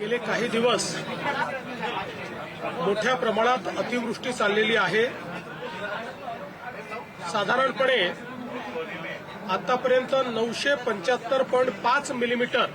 गेले काही दिवस मोठ्या प्रमाणात अतिवृष्टी चाललेली आहे. साधारणपणे आतापर्यंत नऊशे पंच्याहत्तर पॉईंट पाच मिलीमीटर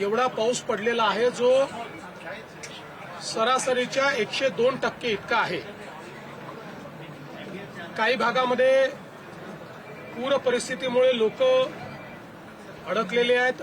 एवढा पाऊस पडलेला आहे जो सरासरीच्या एकशे दोन टक्के इतका आहे. काही भागामध्ये पूर परिस्थितीमुळे लोक अडकलेले आहेत.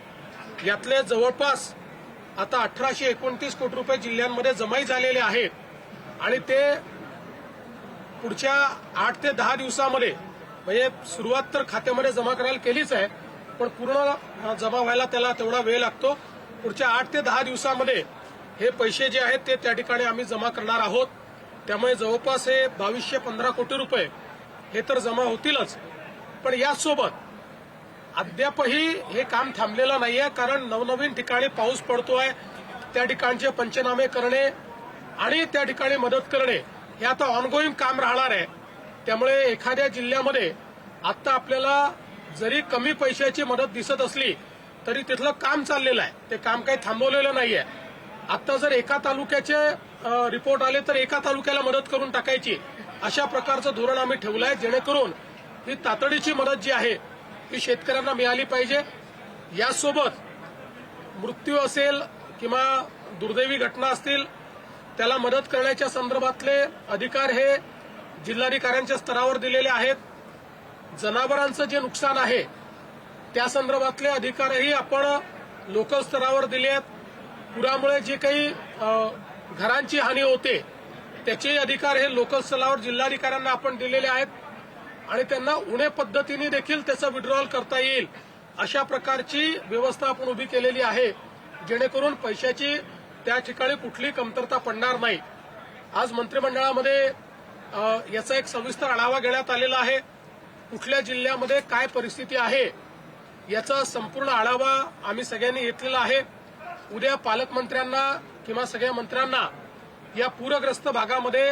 यातले जवळपास आता अठराशे एकोणतीस कोटी रुपये जिल्ह्यांमध्ये जमाई झालेले आहेत. आणि ते पुढच्या आठ ते दहा दिवसामध्ये म्हणजे सुरुवात तर खात्यामध्ये जमा करायला केलीच आहे पण पूर्ण जमा व्हायला त्याला तेवढा वेळ लागतो. पुढच्या आठ ते दहा दिवसामध्ये हे पैसे जे आहेत ते त्या ठिकाणी आम्ही जमा करणार आहोत. त्यामुळे जवळपास हे बावीसशे पंधरा कोटी रुपये हे तर जमा होतीलच. पण यासोबत अद्यापही हे काम थांबलेलं नाहीये कारण नवनवीन ठिकाणी पाऊस पडतोय त्या ठिकाणचे पंचनामे करणे आणि त्या ठिकाणी मदत करणे हे आता ऑनगोईंग काम राहणार आहे. त्यामुळे एखाद्या जिल्ह्यामध्ये आता आपल्याला जरी कमी पैशाची मदत दिसत असली तरी तिथलं काम चाललेलं आहे. ते काम काही थांबवलेलं नाहीये. आता जर एका तालुक्याचे रिपोर्ट आले तर एका तालुक्याला मदत करून टाकायची अशा प्रकारचं धोरण आम्ही ठेवलं आहे जेणेकरून ही तातडीची मदत जी आहे ती शेतकऱ्यांना मिळाली पाहिजे. यासोबत मृत्यू असेल किंवा दुर्दैवी घटना असतील त्याला मदत करण्याच्या संदर्भातले अधिकार हे जिल्हाधिकाऱ्यांच्या स्तरावर दिलेले आहेत. जनावरांचं जे नुकसान आहे त्या संदर्भातले अधिकारही आपण लोकल स्तरावर दिले आहेत. पुरामुळे जे काही घरांची हानी होते त्याचेही अधिकार हे लोकल स्तरावर जिल्हाधिकाऱ्यांना आपण दिलेले आहेत. आणि त्यांना उणे पद्धतीने देखील त्याचं विड्रॉल करता येईल अशा प्रकारची व्यवस्था आपण उभी केलेली आहे. जेणेकरून पैशाची त्या ठिकाणी कुठली कमतरता पडणार नाही. आज मंत्रिमंडळामध्ये याचा एक सविस्तर आढावा घेण्यात आलेला आहे. कुठल्या जिल्ह्यामध्ये काय परिस्थिती आहे याचा संपूर्ण आढावा आम्ही सगळ्यांनी घेतलेला आहे. उद्या पालकमंत्र्यांना किंवा सगळ्या मंत्र्यांना या पूरग्रस्त भागामध्ये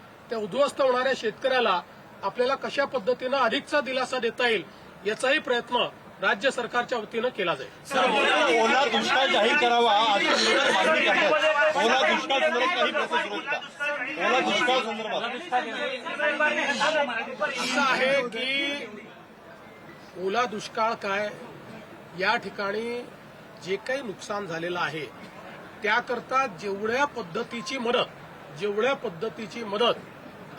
त्या उद्ध्वस्त होणाऱ्या शेतकऱ्याला आपल्याला कशा पद्धतीनं अधिकचा दिलासा देता येईल याचाही प्रयत्न राज्य सरकारच्या वतीनं केला जाईल. सर ओला दुष्काळ जाहीर करावा मागणी करतात. ओला दुष्काळ संदर्भात काही ओला दुष्काळ संदर्भात. असं आहे की ओला दुष्काळ काय या ठिकाणी जे काही नुकसान झालेलं आहे त्याकरता जेवढ्या पद्धतीची मदत जेवढ्या पद्धतीची मदत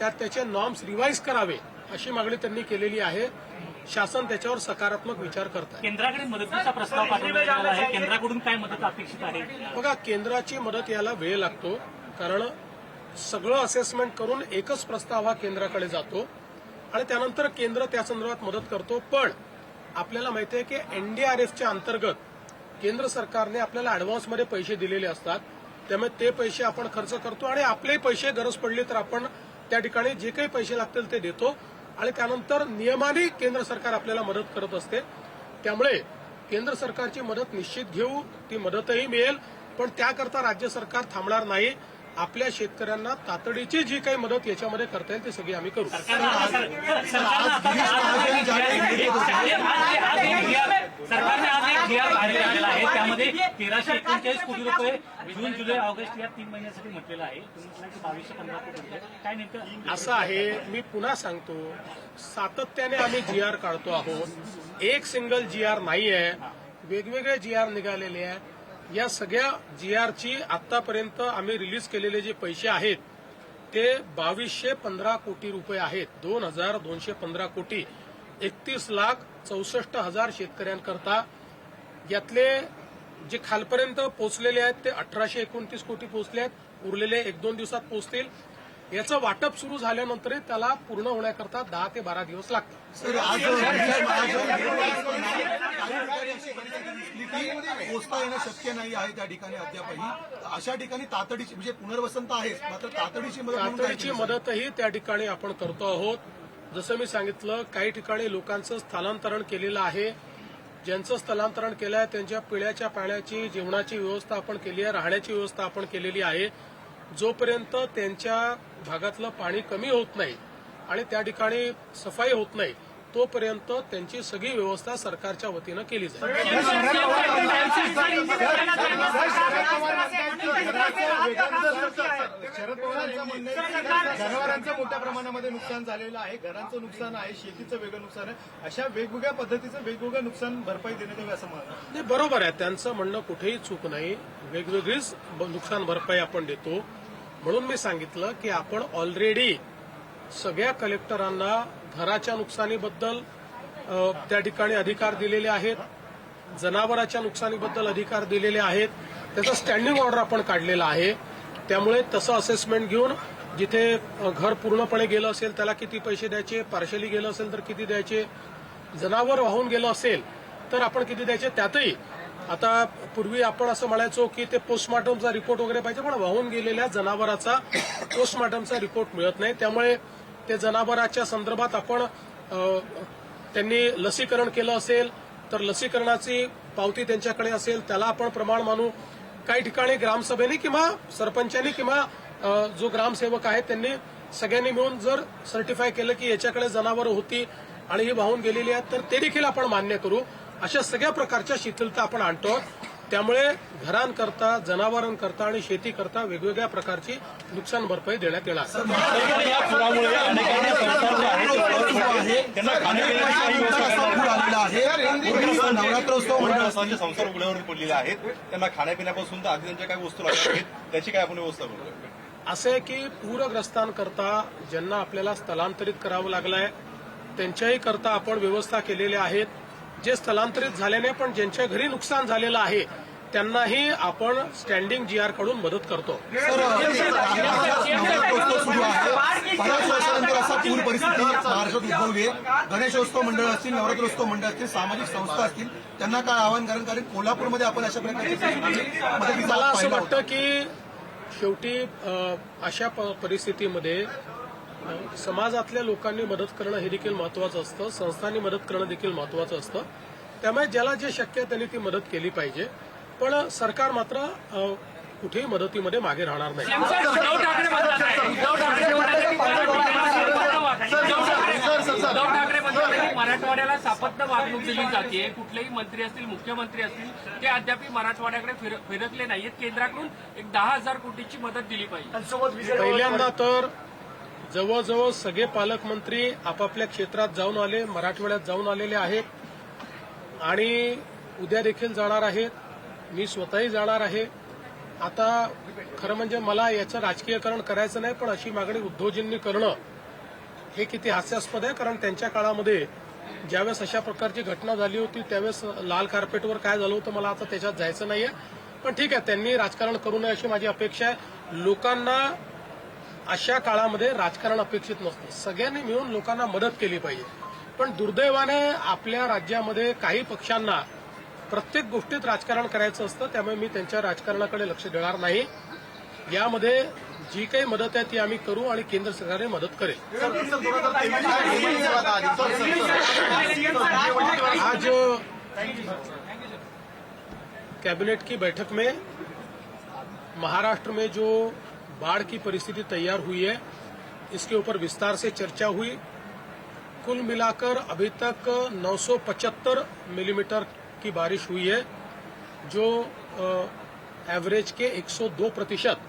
त्यात त्याचे नॉर्म्स रिवाईज करावे अशी मागणी त्यांनी केलेली आहे. शासन त्याच्यावर सकारात्मक विचार करत आहे. केंद्राकडे मदतीचा प्रस्ताव पाठवण्यात आला आहे. केंद्राकडून काय मदत अपेक्षित आहे? बघा केंद्राची मदत याला वेळ लागतो. कारण सगळं असेसमेंट करून एकच प्रस्ताव हा केंद्राकडे जातो. आणि त्यानंतर केंद्र त्या संदर्भात मदत करतो. पण आपल्याला माहिती आहे की एनडीआरएफच्या अंतर्गत केंद्र सरकारने आपल्याला अॅडव्हान्समध्ये पैसे दिलेले असतात. त्यामुळे ते पैसे आपण खर्च करतो आणि आपले पैसे गरज पडली तर आपण त्या ठिकाणी जे काही पैसे लागतील ते देतो आणि त्यानंतर नियमाने केंद्र सरकार आपल्याला मदत करत असते. त्यामुळे केंद्र सरकारची मदत निश्चित घेऊ ती मदतही मिळेल पण त्याकरता राज्य सरकार थांबणार नाही. आपल्या शेतकऱ्यांना तातडीची जी काही मदत याच्यामध्ये करता येईल ती सगळी आम्ही करू. सरकारने आज एक जी आर बाहेर काढलेला आहे. त्यामध्ये तेराशे एकोणचाळीस कोटी रुपये जून जुलै ऑगस्ट या तीन महिन्यासाठी म्हटलेलं आहे. तुम्ही म्हटलं की बावीसशे पंधरा कोटी रुपये. काय नेमकं असं आहे मी पुन्हा सांगतो सातत्याने आम्ही जी आर काढतो आहोत. एक सिंगल जी आर नाही आहे वेगवेगळे जी आर निघालेले आहे या सगळ्या जी आरची आतापर्यंत आम्ही रिलीज केलेले जे पैसे आहेत ते बावीसशे पंधरा कोटी रुपये आहेत. दोन हजार दोनशे पंधरा कोटी. एकतीस लाख चौसष्ट हजार शेतकऱ्यांकरता यातले जे खालपर्यंत पोहोचलेले आहेत ते अठराशे एकोणतीस कोटी पोहोचले आहेत. उरलेले एक दोन दिवसात पोहोचतील. याचं वाटप सुरू झाल्यानंतरही त्याला पूर्ण होण्याकरता दहा ते बारा दिवस लागतात पोचता येणं शक्य नाही आहे त्या ठिकाणी अद्यापही अशा ठिकाणी तातडीची म्हणजे पुनर्वसन तर आहेच मात्र तातडीची तातडीची? मदतही त्या ठिकाणी आपण करतो आहोत जसं मी सांगितलं काही ठिकाणी लोकांचं स्थलांतरण केलेलं आहे ज्यांचं स्थलांतरण केलं आहे त्यांच्या पिण्याच्या पाण्याची जेवणाची व्यवस्था आपण केली आहे राहण्याची व्यवस्था आपण केलेली आहे जोपर्यंत त्यांच्या भागातलं पाणी कमी होत नाही आणि त्या ठिकाणी सफाई होत नाही तोपर्यंत त्यांची सगळी व्यवस्था सरकारच्या वतीनं केली जाईल. शरद जनावरांचं मोठ्या प्रमाणामध्ये नुकसान झालेलं आहे. घरांचं नुकसान आहे. शेतीचं वेगळं नुकसान आहे. अशा वेगवेगळ्या पद्धतीचं वेगवेगळं नुकसान भरपाई देण्यात यावी असं. नाही बरोबर आहे. त्यांचं म्हणणं कुठेही चूक नाही. वेगवेगळीच नुकसान भरपाई आपण देतो. म्हणून मी सांगितलं की आपण ऑलरेडी सगळ्या कलेक्टरांना घराच्या नुकसानीबद्दल त्या ठिकाणी अधिकार दिलेले आहेत जनावराच्या नुकसानीबद्दल अधिकार दिलेले आहेत त्याचा स्टँडिंग ऑर्डर आपण काढलेला आहे. त्यामुळे तसं असेसमेंट घेऊन जिथे घर पूर्णपणे गेलं असेल त्याला किती पैसे द्यायचे पार्शली गेलं असेल तर किती द्यायचे जनावर वाहून गेलं असेल तर आपण किती द्यायचे त्यातही आता पूर्वी आपण असं म्हणायचो की ते पोस्टमॉर्टमचा रिपोर्ट वगैरे पाहिजे पण वाहून गेलेल्या जनावराचा पोस्टमॉर्टमचा रिपोर्ट मिळत नाही. त्यामुळे ते जनावराच्या संदर्भात आपण त्यांनी लसीकरण केलं असेल तर लसीकरणाची पावती त्यांच्याकडे असेल त्याला आपण प्रमाण मानू. काही ठिकाणी ग्रामसभेने किंवा सरपंचांनी किंवा जो ग्रामसेवक आहे त्यांनी सगळ्यांनी मिळून जर सर्टिफाय केलं की याच्याकडे जनावरं होती आणि ही वाहून गेलेली आहेत तर ते देखील आपण मान्य करू. अशा सगळ्या प्रकारच्या शिथिलता आपण आणतो. त्यामुळे घरांकरता जनावरांकरता आणि शेतीकरता वेगवेगळ्या प्रकारची नुकसान भरपाई देण्यात येणार. नवरात्रोत्सव असणारे संसार उघड्यावर पडलेले आहेत. त्यांना खाण्यापिण्यापासून तर अगदी त्यांच्या काही वस्तू लागत आहेत. त्याची काय आपण व्यवस्था करू? असं आहे की पूरग्रस्तांकरता ज्यांना आपल्याला स्थलांतरित करावं लागलंय त्यांच्याही करता आपण व्यवस्था केलेल्या आहेत. जे स्थलांतरित झाल्याने पण ज्यांच्या घरी नुकसान झालेलं आहे त्यांनाही आपण स्टँडिंग जी आरकडून मदत करतो. पूर परिस्थिती महाराष्ट्रात उद्भवली आहे. गणेशोत्सव मंडळ असतील नवरात्रोत्सव मंडळ असतील सामाजिक संस्था असतील त्यांना काय आवाहन कारण कारण कोल्हापूरमध्ये आपण अशा मदतीचा मला असं. वाटतं की शेवटी अशा प- परिस्थितीमध्ये समाजातल्या लोकांनी मदत करणं हे देखील महत्वाचं असतं संस्थांनी मदत करणं देखील महत्वाचं असतं त्यामुळे ज्याला जे शक्य आहे त्यांनी ती मदत केली पाहिजे पण सरकार मात्र कुठेही मदतीमध्ये मागे राहणार नाही मराठवाड्याला सापत्य वागणूक दिली जाते कुठलेही मंत्री असतील मुख्यमंत्री असतील ते अद्याप मराठवाड्याकडे फिर- फिरकले नाहीत केंद्राकडून एक दहा हजार कोटीची मदत दिली पाहिजे पहिल्यांदा तर जवळजवळ सगळे पालकमंत्री आपापल्या क्षेत्रात जाऊन आले मराठवाड्यात जाऊन आलेले आहेत. आणि उद्या देखील जाणार आहेत. मी स्वतःही जाणार आहे. आता खरं म्हणजे मला याचं राजकीयकरण करायचं नाही पण अशी मागणी उद्धवजींनी करणं हे किती हास्यास्पद आहे कारण त्यांच्या काळामध्ये ज्यावेळेस अशा प्रकारची घटना झाली होती त्यावेळेस लाल कार्पेटवर काय झालं होतं मला आता त्याच्यात जायचं नाहीये. पण ठीक आहे त्यांनी राजकारण करू नये अशी माझी अपेक्षा आहे. लोकांना अशा काळामध्ये राजकारण अपेक्षित नसतं. सगळ्यांनी मिळून लोकांना मदत केली पाहिजे. पण दुर्दैवाने आपल्या राज्यामध्ये काही पक्षांना प्रत्येक गोष्टीत राजकारण करायचं असतं त्यामुळे मी त्यांच्या राजकारणाकडे लक्ष देणार नाही. यामध्ये जी काही मदत आहे ती आम्ही करू आणि केंद्र सरकारने मदत करेल. आज कैबिनेट की बैठक में महाराष्ट्र में जो बाढ़ की परिस्थिति तैयार हुई है। इसके ऊपर विस्तार से चर्चा हुई। कुल मिलाकर अभी तक 975 मिलीमीटर की बारिश हुई है, जो एवरेज के 102 प्रतिशत,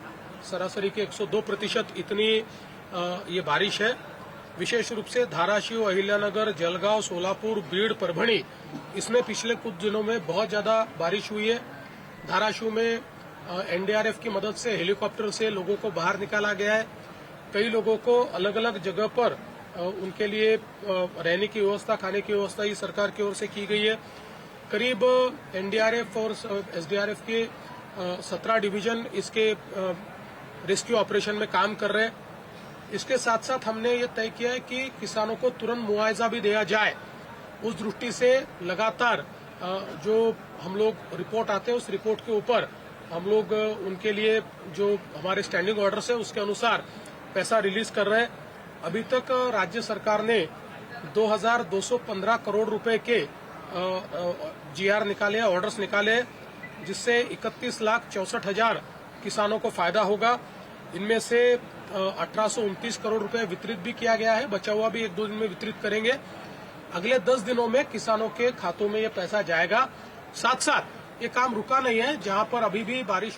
सरासरी के 102 प्रतिशत इतनी ये बारिश है। विशेष रूप से धाराशिव, अहिल्यानगर, जलगांव, सोलापुर, बीड़, परभणी, इसमें पिछले कुछ दिनों में बहुत ज़्यादा बारिश हुई है। धाराशिव में एनडीआरएफ की मदद से, हेलीकॉप्टर से लोगों को बाहर निकाला गया है। कई लोगों को अलग अलग जगह पर उनके लिए रहने की व्यवस्था, खाने की व्यवस्था ही सरकार की ओर से की गई है। करीब एनडीआरएफ और एसडीआरएफ के सत्रह डिवीज़न इसके रेस्क्यू ऑपरेशन में काम कर रहे हैं। इसके साथ साथ हमने ये तय किया है कि किसानों को तुरंत मुआवजा भी दिया जाए। उस दृष्टि से लगातार जो हम लोग रिपोर्ट आते हैं, उस रिपोर्ट के ऊपर हम लोग उनके लिए जो हमारे स्टैंडिंग ऑर्डर्स है, उसके अनुसार पैसा रिलीज़ कर रहे हैं। अभी तक राज्य सरकार ने 2215 करोड़ रुपए के जीआर निकाले हैं ऑर्डर्स निकाले हैं, जिससे इकतीस लाख चौसठ हज़ार किसानों को फ़ायदा होगा। इनमें से अठारह सौ उनतीस करोड़ रुपए वितरित भी किया गया है, बचा हुआ भी एक दो दिन में वितरित करेंगे। अगले दस दिनों में किसानों के खातों में ये पैसा जाएगा। साथ साथ ये काम रुका नहीं है जहां पर अभी भी बारिश